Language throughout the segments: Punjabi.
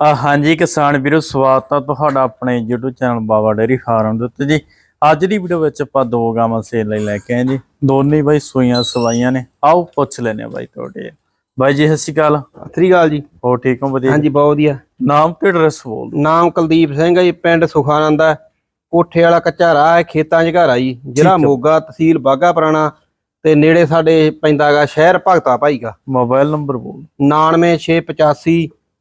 ਹਾਂਜੀ ਕਿਸਾਨ ਵੀਰੋ ਸਵਾਗਤ ਆ ਤੁਹਾਡਾ ਆਪਣੇ YouTube channel Baba dairy farm ਦੇ ਉੱਤੇ ਜੀ। ਅੱਜ ਦੀ ਵੀਡੀਓ ਵਿੱਚ ਆਪਾਂ ਦੋ ਗਾਵਾਂ ਸੇਲ ਲਈ ਲੈ ਕੇ ਆਏ ਜੀ। ਦੋਨੇ ਬਾਈ ਸੂਈਆਂ ਸਵਾਈਆਂ ਨੇ। ਆਓ ਪੁੱਛ ਲੈਨੇ ਆ ਬਾਈ ਤੁਹਾਡੇ। ਬਾਈ ਜੀ ਸਤਿ ਸ਼੍ਰੀ ਅਕਾਲ। ਸਤਿ ਸ੍ਰੀ ਅਕਾਲ ਜੀ। ਹੋ ਠੀਕ ਹੋ? ਵਧੀਆ। ਹਾਂਜੀ ਬਹੁਤ ਵਧੀਆ। ਨਾਮ ਤੇ ਐਡਰੈਸ ਬੋਲ ਦਿਓ। ਨਾਮ ਕੁਲਦੀਪ ਸਿੰਘ ਹੈ ਜੀ ਪਿੰਡ ਸੁਖਾਨੰਦ ਹੈ ਕੋਠੇ ਵਾਲਾ ਕੱਚਾ ਰਾਹ ਹੈ ਖੇਤਾਂ 'ਚ ਘਰ ਆ ਜੀ। ਜ਼ਿਲ੍ਹਾ। ਮੋਗਾ ਤਹਿਸੀਲ ਬਾਗਾ ਪੁਰਾਣਾ ਤੇ ਨੇੜੇ ਸਾਡੇ ਪੈਂਦਾਗਾ ਸ਼ਹਿਰ ਭਗਤਾ ਭਾਈ ਦਾ ਮੋਬਾਈਲ ਨੰਬਰ ਬੋਲ 99685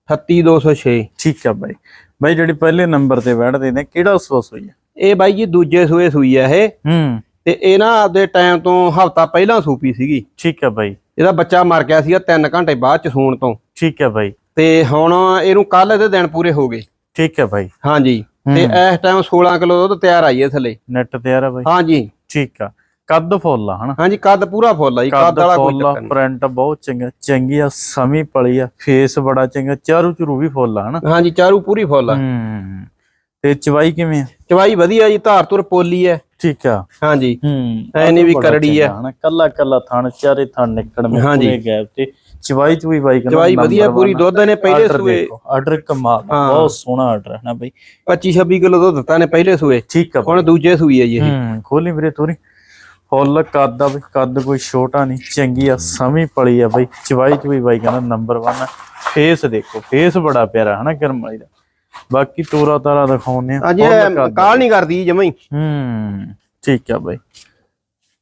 38206 ਠੀਕ ਆ ਬਾਈ। ਬਾਈ ਜਿਹੜੀ ਪਹਿਲੇ ਨੰਬਰ ਤੇ ਬੈਠਦੇ ਨੇ ਕਿਹੜਾ ਸਵਸ ਹੋਈ ਹੈ ਇਹ ਬਾਈ ਜੀ ਦੂਜੇ ਸੂਏ ਸੂਈ ਹੈ ਇਹ। ਹੂੰ। ਤੇ ਇਹ ਨਾ ਆਪਦੇ ਟਾਈਮ ਤੋਂ ਹਫਤਾ ਪਹਿਲਾਂ ਸੂਪੀ ਸੀਗੀ। ਠੀਕ ਆ ਬਾਈ। ਇਹਦਾ ਬੱਚਾ ਮਰ ਗਿਆ ਸੀਗਾ 3 ਘੰਟੇ ਬਾਅਦ ਚ ਸੂਣ ਤੋਂ। ਠੀਕ ਆ ਬਾਈ। ਤੇ ਹੁਣ ਇਹਨੂੰ ਕੱਲ ਇਹਦੇ ਦਿਨ ਪੂਰੇ ਹੋ ਗਏ। ਠੀਕ ਆ ਬਾਈ। ਹਾਂਜੀ। ਤੇ ਇਸ ਟਾਈਮ 16 ਕਿਲੋ ਦੁੱਧ ਤਿਆਰ ਆਈ ਹੈ ਥੱਲੇ। ਨੈਟ ਤੇ ਆ ਬਾਈ। ਹਾਂਜੀ। ਠੀਕ ਆ। ਕੱਦ ਫੁੱਲ ਆ ਹਨਾ? ਹਾਂਜੀ ਕੱਦ ਪੂਰਾ ਫੁੱਲ ਆ ਜੀ ਕੱਦ ਵਾਲਾ ਕੋਈ ਚੱਕਰ ਨਹੀਂ। ਪ੍ਰਿੰਟ ਬਹੁਤ ਚੰਗਾ ਚੰਗੀ ਆ ਸਮੀ ਪਲੀ ਆ ਫੇਸ ਬੜਾ ਚੰਗਾ ਚਾਰੂ ਚਰੂ ਵੀ ਫੁੱਲ ਆ ਹਨਾ? ਹਾਂਜੀ ਚਾਰੂ ਪੂਰੀ ਫੁੱਲ ਆ। ਹੂੰ ਤੇ ਚਵਾਈ ਕਿਵੇਂ ਆ? ਚਵਾਈ ਵਧੀਆ ਜੀ ਧਾਰ ਧੁਰ ਪੋਲੀ ਹੈ ਠੀਕ ਆ। ਹਾਂਜੀ। ਹੂੰ ਐ ਨੀ ਵੀ ਕਰੜੀ ਆ। ਹਨਾ? ਕੱਲਾ ਕੱਲਾ ਥਣ ਚਾਰੇ ਥਣ ਨਿਕੜ ਮੇ। ਪੂਰੇ ਗੈਪ ਤੇ। ਚਵਾਈ ਚ ਵੀ ਬਾਈ ਕਹਿੰਦਾ ਚਵਾਈ ਵਧੀਆ ਪੂਰੀ। ਦੁੱਧ ਨੇ ਪਹਿਲੇ ਸੂਏ। order ਕਮਾਲ। ਬਹੁਤ ਸੋਹਣਾ ਆਰਡਰ ਹੈ ਨਾ ਬਾਈ? 25 26 ਕਿਲੋ ਦੁੱਧ ਦਿੱਤਾ ਨੇ ਪਹਿਲੇ ਸੂਏ। ਠੀਕ ਆ। ਹੁਣ ਦੂਜੇ ਸੂਈ ਹੈ ਜੀ ਇਹ। ਖੋਲੀ ਵੀਰੇ ਤੋਰੀ। ਫੁੱਲ ਕੱਦ ਆ ਬਈ ਕੱਦ ਕੋਈ ਛੋਟਾ ਨਹੀਂ ਚੰਗੀ ਆ ਸਮੀ ਪਲੀ ਆ ਬਈ। ਚਵਾਈ ਚ ਵੀ ਬਾਈ ਕਹਿੰਦਾ ਨੰਬਰ 1 ਆ। ਫੇਸ ਦੇਖੋ ਫੇਸ ਬੜਾ ਪਿਆਰਾ ਹਨਾ ਕਰਮ ਵਾਲੀ ਦਾ। ਬਾਕੀ ਤੋਰਾ ਤਾਰਾ ਦਿਖਾਉਨੇ ਆ ਅੱਜ। ਕਾਲ ਨਹੀਂ ਕਰਦੀ ਜਮਾ ਹੀ। ਹੂੰ ਠੀਕ ਆ ਬਈ।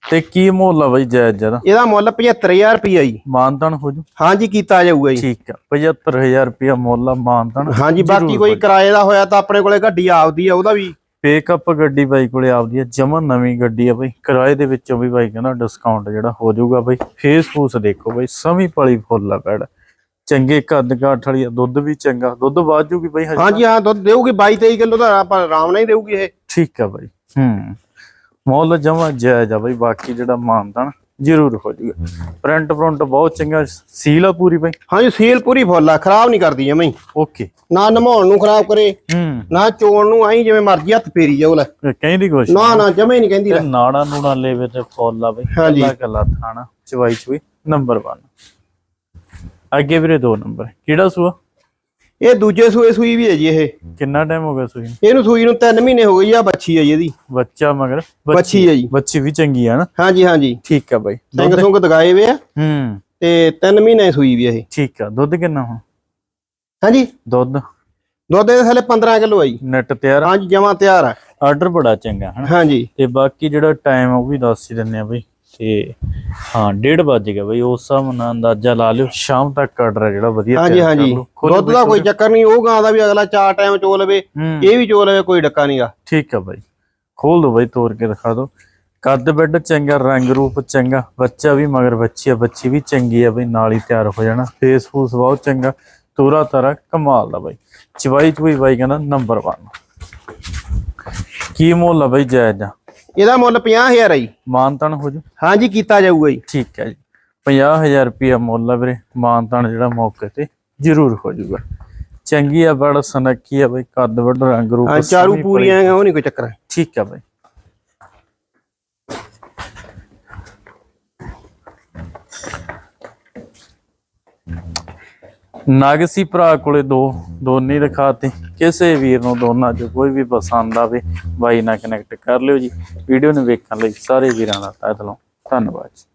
ਤੇ ਕੀ ਮੁੱਲ ਆ ਬਈ ਜਾਇਜ਼ ਜਦਾ ਇਹਦਾ ਮੁੱਲ 75000 ਰੁਪਈਆ ਜੀ। ਮਾਨਤਨ ਹੋ ਜੂ ਹਾਂਜੀ ਕੀਤਾ ਜਾਊਗਾ ਜੀ। ਠੀਕ ਆ 75000 ਰੁਪਇਆ ਮੁੱਲ ਆ ਮਾਨਤਨ ਹਾਂਜੀ ਬਾਕੀ ਕੋਈ ਕਿਰਾਏ ਦਾ ਹੋਇਆ ਤਾਂ ਆਪਣੇ ਕੋਲੇ ਗੱਡੀ ਆਪਦੀ ਆ ਉਹਦਾ ਵੀ ਪੇਕਅਪ ਗੱਡੀ ਬਾਈ ਕੋਲੇ ਆਪਦੀ ਆ ਜਮਨ ਨਵੀਂ ਗੱਡੀ ਆ ਬਾਈ। ਕਿਰਾਏ ਦੇ ਵਿੱਚੋਂ ਵੀ ਬਾਈ ਕਹਿੰਦਾ ਡਿਸਕਾਊਂਟ ਜਿਹੜਾ ਹੋ ਜਾਊਗਾ ਬਾਈ। ਫੇਸ ਫੂਸ ਦੇਖੋ ਬਾਈ ਸਮੀ ਪਲੀ ਫੁੱਲ ਆ ਪੈੜ ਚੰਗੇ ਕੱਦ ਕਾਠ ਵਾਲੀ ਦੁੱਧ ਵੀ ਚੰਗਾ। ਦੁੱਧ ਬਾਅਦ ਜੂਗੀ ਬਾਈ ਹਜੇ ਹਾਂ ਦੁੱਧ ਦੇਊਗੀ 22 23 ਕਿਲੋ ਦਾ ਆਪਾਂ ਆਰਾਮ ਨਾਲ ਹੀ ਦੇਊਗੀ ਇਹ। ਠੀਕ ਆ ਬਾਈ। ਹੂੰ। ਮੁੱਲ ਜਮਾ ਜਾਇਜ਼ ਆ ਬਾਈ ਬਾਕੀ ਜਿਹੜਾ ਮਾਨਤਨ ਜ਼ਰੂਰ ਹੋ ਜਾਊਗਾ ਪ੍ਰਿੰਟ ਪ੍ਰਿੰਟ ਬਹੁਤ ਚੰਗਾ ਸੀਲ ਆ ਪੂਰੀ ਬਾਈ। ਹਾਂਜੀ ਸੀਲ ਪੂਰੀ ਫੁੱਲ ਆ ਖਰਾਬ ਨਹੀਂ ਕਰਦੀ ਹੀ। ਓਕੇ ਨਾ ਨਮਾਉਣ ਨੂੰ ਖਰਾਬ ਕਰੇ ਹੂੰ। ਨਾ ਚੋਣ ਨੂੰ ਆਈ ਜਿਵੇਂ ਮਰਜ਼ੀ ਹੱਥ ਫੇਰੀ ਜਾਓ ਲੈ। ਕਹਿੰਦੀ ਕੁਛ ਨਾ ਨਾ ਜਮਾ ਨਹੀਂ ਕਹਿੰਦੀ ਨਾੜਾ ਨੂੜਾ ਲੈਵੇ ਤੇ ਫੁੱਲ ਆ ਬਈ। ਕੱਲਾ ਕੱਲਾ ਥਾਣਾ ਚਵਾਈ ਚਵੀ ਨੰਬਰ 1 ਅੱਗੇ ਵੀਰੇ ਦੋ ਨੰਬਰ ਕਿਹੜਾ ਸੂਆ? ਇਹ ਦੂਜੇ ਸੂਏ ਸੂਈ ਵੀ ਹੈ ਜੀ ਇਹ। ਕਿੰਨਾ ਟਾਈਮ ਹੋ ਗਿਆ ਸੂਈ ਨੂੰ? ਇਹਨੂੰ ਸੂਈ ਨੂੰ 3 ਮਹੀਨੇ ਹੋ ਗਏ ਆ ਬੱਚੀ ਹੈ ਜੀ ਇਹਦੀ। ਬੱਚਾ ਮਗਰ ਬੱਚੀ ਹੈ ਜੀ। ਬੱਚੀ ਵੀ ਚੰਗੀ ਆ ਨਾ? ਹਾਂਜੀ ਹਾਂਜੀ। ਠੀਕ ਆ ਬਾਈ। ਸਿੰਘ ਸੁੰਗ ਦਗਾਏ ਵੇ ਆ। ਹੂੰ। ਤੇ 3 ਮਹੀਨੇ ਸੂਈ ਵੀ ਇਹ। ਠੀਕ ਆ। ਦੁੱਧ ਕਿੰਨਾ ਹੁਣ? ਹਾਂਜੀ। ਦੁੱਧ? ਦੁੱਧ ਦੇ ਥੱਲੇ 15 ਕਿਲੋ ਆ ਜੀ। ਨੈਟ ਤਿਆਰ ਹਾਂਜੀ ਜਮਾ ਤਿਆਰ ਆ। ਆਰਡਰ ਬੜਾ ਚੰਗਾ ਹਨਾ? ਹਾਂਜੀ। ਤੇ ਬਾਕੀ ਜਿਹੜਾ ਟਾਈਮ ਉਹ ਵੀ ਦੱਸ ਹੀ ਦਿੰਨੇ ਆ ਬਈ। ਤੇ ਹਾਂ 1:30 ਵੱਜ ਗਿਆ ਬਈ ਉਸ ਹਿਸਾਬ ਨਾਲ ਅੰਦਾਜ਼ਾ ਲਾ ਲਿਓ ਸ਼ਾਮ ਤੱਕ ਆਰਡਰ ਜਿਹੜਾ ਵਧੀਆ ਹਾਂਜੀ ਹਾਂਜੀ। ਦੁੱਧ ਦਾ ਕੋਈ ਚੱਕਰ ਨਹੀਂ ਉਹ ਗਾਂ ਦਾ ਵੀ ਅਗਲਾ ਚਾਰ ਟਾਈਮ ਚੋ ਲਵੇ ਇਹ ਵੀ ਚੋ ਲਵੇ ਕੋਈ ਡੱਕਾ ਨਹੀਂਗਾ ਠੀਕ ਆ ਬਾਈ। ਖੋਲ ਦੋ ਬਾਈ ਤੋੜ ਕੇ ਦਿਖਾ ਦੋ। ਕੱਦ ਬੈੱਡ ਚੰਗਾ ਰੰਗ ਰੂਪ ਚੰਗਾ ਬੱਚਾ ਵੀ ਮਗਰ ਬੱਚੀ ਆ ਬੱਚੀ ਵੀ ਚੰਗੀ ਆ ਬਈ ਨਾਲ ਹੀ ਤਿਆਰ ਹੋ ਜਾਣਾ। ਫੇਸ ਫੂਸ ਬਹੁਤ ਚੰਗਾ ਤੋਰਾ ਤਾਰਾ ਕਮਾਲ ਦਾ ਬਾਈ। ਚਵਾਈ ਚੁਈ ਬਾਈ ਕਹਿੰਦਾ ਨੰਬਰ 1 ਕੀ ਮੁੱਲ ਆ ਬਾਈ ਜਾਇਜ਼ ਆ? ਇਹਦਾ ਮੁੱਲ 50000 ਆ ਜੀ। ਮਾਨਤਨ ਹੋ ਜੂ। ਹਾਂਜੀ ਕੀਤਾ ਜਾਊਗਾ ਜੀ। ਠੀਕ ਹੈ ਜੀ। 50000 ਰੁਪਿਆ ਮੁੱਲ ਆ ਵੀਰੇ ਮਾਨਤਨ ਜਿਹੜਾ ਮੌਕੇ ਤੇ ਜ਼ਰੂਰ ਹੋ ਜੂਗਾ। ਚੰਗੀ ਆ ਬੜ ਸਨੱਖੀ ਆ ਬਈ ਕੱਦ ਵੱਡ ਰੰਗ ਰੂਪ ਹਾਂ ਚਾਰੂ ਪੂਰੀਆਂ ਹੈਗੀਆਂ, ਉਹ ਨਹੀਂ ਕੋਈ ਚੱਕਰ। ਠੀਕ ਆ ਬਾਈ। ਨਾਗਸੀ ਭਰਾ ਕੋਲੇ ਦੋ ਦੋਨੇ ਦਿਖਾਤੇ ਕਿਸੇ ਵੀਰ ਨੂੰ ਦੋਨਾਂ ਚੋਂ ਕੋਈ ਵੀ ਪਸੰਦ ਆਵੇ, ਬਾਈ ਨਾਲ ਕਨੈਕਟ ਕਰ ਲਿਓ ਜੀ। ਵੀਡੀਓ ਨੂੰ ਵੇਖਣ ਲਈ ਸਾਰੇ ਵੀਰਾਂ ਦਾ ਤਹਿ ਦਿਲੋਂ ਧੰਨਵਾਦ ਜੀ।